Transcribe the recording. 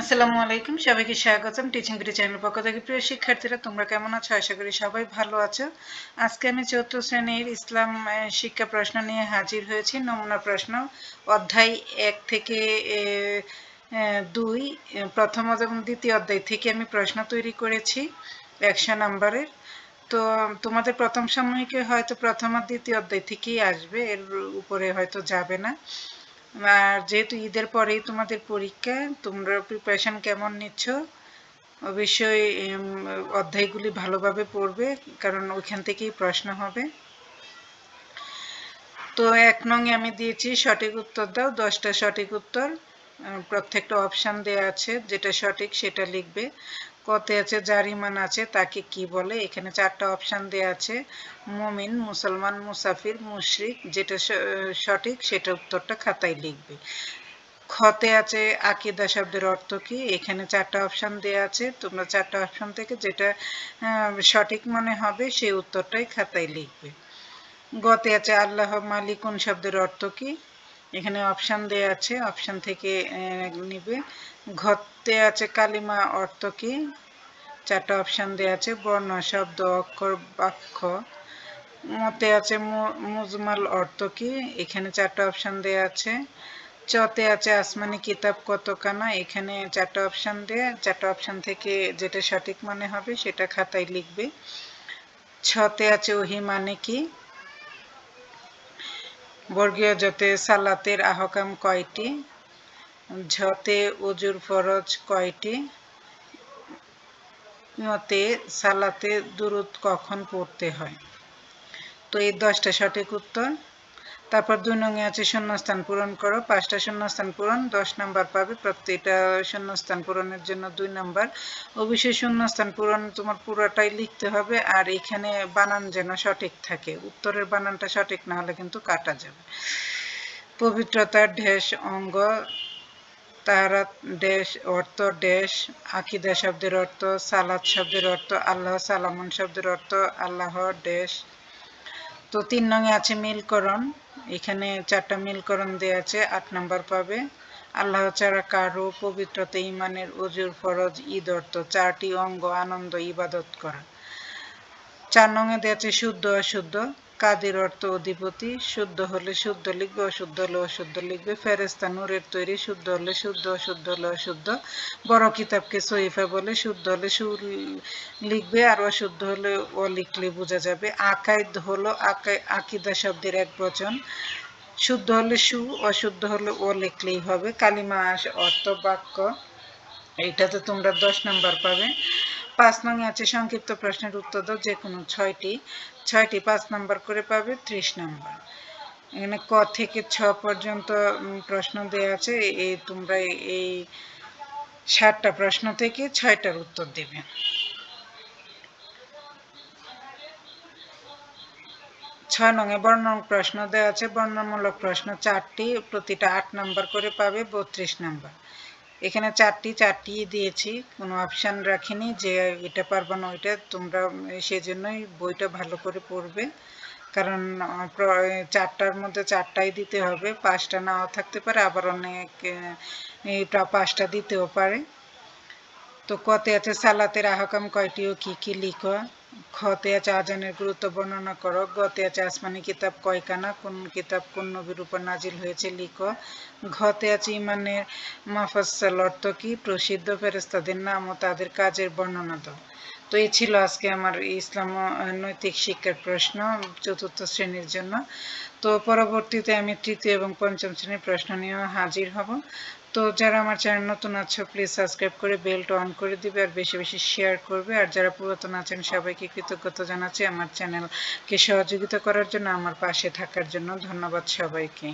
আসসালামু আলাইকুম, সবাইকে স্বাগতম টিচিং বিডি চ্যানেল পক্ষ থেকে। প্রিয় শিক্ষার্থীরা, তোমরা কেমন আছো? আশা করি সবাই ভালো আছো। আজকে আমি চতুর্থ শ্রেণির ইসলাম শিক্ষা প্রশ্ন নিয়ে হাজির হয়েছি। নমুনা প্রশ্ন, অধ্যায় এক থেকে দুই প্রথম এবং দ্বিতীয় অধ্যায় থেকে আমি প্রশ্ন তৈরি করেছি একশো নাম্বারের। তো, তোমাদের প্রথম সাময়িকে হয়তো প্রথম আর দ্বিতীয় অধ্যায় থেকেই আসবে, এর উপরে হয়তো যাবে না। আর যেহেতু ঈদের পরেই তোমাদের পরীক্ষা, তোমরা প্রিপারেশন কেমন নিচ্ছ? অবশ্যই অধ্যায়গুলি ভালোভাবে পড়বে, কারণ ওইখান থেকেই প্রশ্ন হবে। তো এক নং আমি দিয়েছি সঠিক উত্তর দাও, দশটা সঠিক উত্তর। প্রত্যেকটা অপশন দেয়া আছে, যেটা সঠিক সেটা লিখবে। কতে আছে যার ইমান আছে, তাকে কি বলে? এখানে চারটা অপশন দেয়া আছে। মুমিন, মুসলমান, মুসাফির, মুশরিক, যেটা সঠিক সেটা উত্তরটা খাতায় লিখবে। খতে আছে, আকিদা শব্দের অর্থ কি? এখানে চারটা অপশন দেয়া আছে। তোমরা চারটা অপশন থেকে যেটা সঠিক মনে হবে, সেই উত্তরটাই খাতায় লিখবে। গতে আছে, আল্লাহ মালিকুন শব্দের অর্থ কি? এখানে অপশান দেয়া আছে। অপশান থেকে নিবে। ঘতে আছে কালিমা অর্থ কি? চারটা অপশান দেয়া আছে। বর্ণ, শব্দ, অক্ষর, বাক্য। মতে আছে মুজমাল অর্থ কি? এখানে চারটা অপশান দেয়া আছে। চতে আছে আসমানি কিতাব কতখানা? এখানে চারটা অপশান দেয়া। চারটা অপশান থেকে যেটা সঠিক মনে হবে সেটা খাতায় লিখবে। ছতে আছে ওহি মানে কি? বর্গীয় জতে সালাতের আহকাম কয়টি? ঝতে অজুর ফরজ কয়টি? মতে সালাতে দূরত কখন পড়তে হয়? তো এই দশটা সঠিক উত্তর তারপর দুই নঙে আছে শূন্যস্থান পূরণ করো, পাঁচটা শূন্যস্থান পূরণ, দশ নাম্বার পাবে প্রত্যেকটা শূন্যস্থান পূরণের জন্য দুই নাম্বার। অবশ্যই শূন্যস্থান পূরণ তোমার পুরোটাই লিখতে হবে, আর এখানে বানান যেন সঠিক থাকে। উত্তরের বানানটা সঠিক না হলে কিন্তু কাটা যাবে। পবিত্রতার ঢেস অঙ্গ, তাহারা, ড্যাশ, অর্থ, ড্যাশ, আকিদা শব্দের অর্থ সালাদ শব্দের অর্থ, আল্লাহ সালামন শব্দের অর্থ, আল্লাহ, ড্যাশ। তো তিন নঙে আছে মিলকরণ এখানে চারটা মিলকরণ দেওয়া আছে, আট নাম্বার পাবে। আল্লাহ ছাড়া কারও পবিত্রতা, ইমানের অজুর ফরজ, ঈদ অর্থ, চারটি অঙ্গ আনন্দ, ইবাদত করা। চার নঙে দেওয়া আছে শুদ্ধ, অশুদ্ধ। কাদের অর্থ অধিপতি? শুদ্ধ হলে শুদ্ধ লিখবে, অশুদ্ধ হলে অশুদ্ধ লিখবে। ফেরেস্তা নূরের তৈরি, শুদ্ধ হলে শুদ্ধ, অশুদ্ধ হলে অশুদ্ধ। বড় কিতাবকে সহিফা বলে, শুদ্ধ হলে সু লিখবে আর অশুদ্ধ হলে ও লিখলে বোঝা যাবে। আকাইদ হলো আকিদা শব্দের এক বচন। শুদ্ধ হলে সু, অশুদ্ধ হলে ও লিখলেই হবে। কালিমা অর্থ বাক্য। এইটাতে তোমরা দশ নাম্বার পাবে। পাঁচ নং আছে সংক্ষিপ্ত প্রশ্নের উত্তর দাও, যে কোনো ছয়টি ছয়টি পাঁচ নাম্বার করে পাবে, ত্রিশ নাম্বার। এখানে ক থেকে ছ পর্যন্ত প্রশ্ন দেওয়া আছে এই তোমরা এই ষাটটা প্রশ্ন থেকে ছয়টার উত্তর দেবে। ছয় নঙে বর্ণন প্রশ্ন দেওয়া আছে, বর্ণমূলক প্রশ্ন চারটি, প্রতিটা আট নাম্বার করে পাবে, বত্রিশ নাম্বার। এখানে চারটি চারটি দিয়েছি। কোনো অপশান রাখিনি যে এটা পারব না ওইটা। তোমরা সেজন্যই বইটা ভালো করে পড়বে। কারণ চারটার মধ্যে চারটাই দিতে হবে। পাঁচটা নাও থাকতে পারে, আবার অনেক পাঁচটা দিতেও পারে। তো কতে আছে সালাতের আহকাম কয়টি ও কী কী লিখো? গুরুত্ব বর্ণনা করো। কিতাব কোন? কিতাব কোন নবীর উপর নাজিল হয়েছে লিখো। মাফাসাল অর্থ কি? প্রসিদ্ধ ফেরেস্তাদের নাম ও তাদের কাজের বর্ণনা দাও। তো এই ছিল আজকে আমার ইসলাম নৈতিক শিক্ষার প্রশ্ন চতুর্থ শ্রেণির জন্য। তো পরবর্তীতে আমি তৃতীয় এবং পঞ্চম শ্রেণির প্রশ্ন নিয়েও হাজির হব। তো যারা আমার চ্যানেল নতুন আছো প্লিজ সাবস্ক্রাইব করে বেলটা অন করে দিবে আর বেশি বেশি শেয়ার করবে। আর যারা পুরাতন আছেন, সবাইকে কৃতজ্ঞতা জানাচ্ছি আমার চ্যানেলকে সহযোগিতা করার জন্য, আমার পাশে থাকার জন্য। ধন্যবাদ সবাইকে।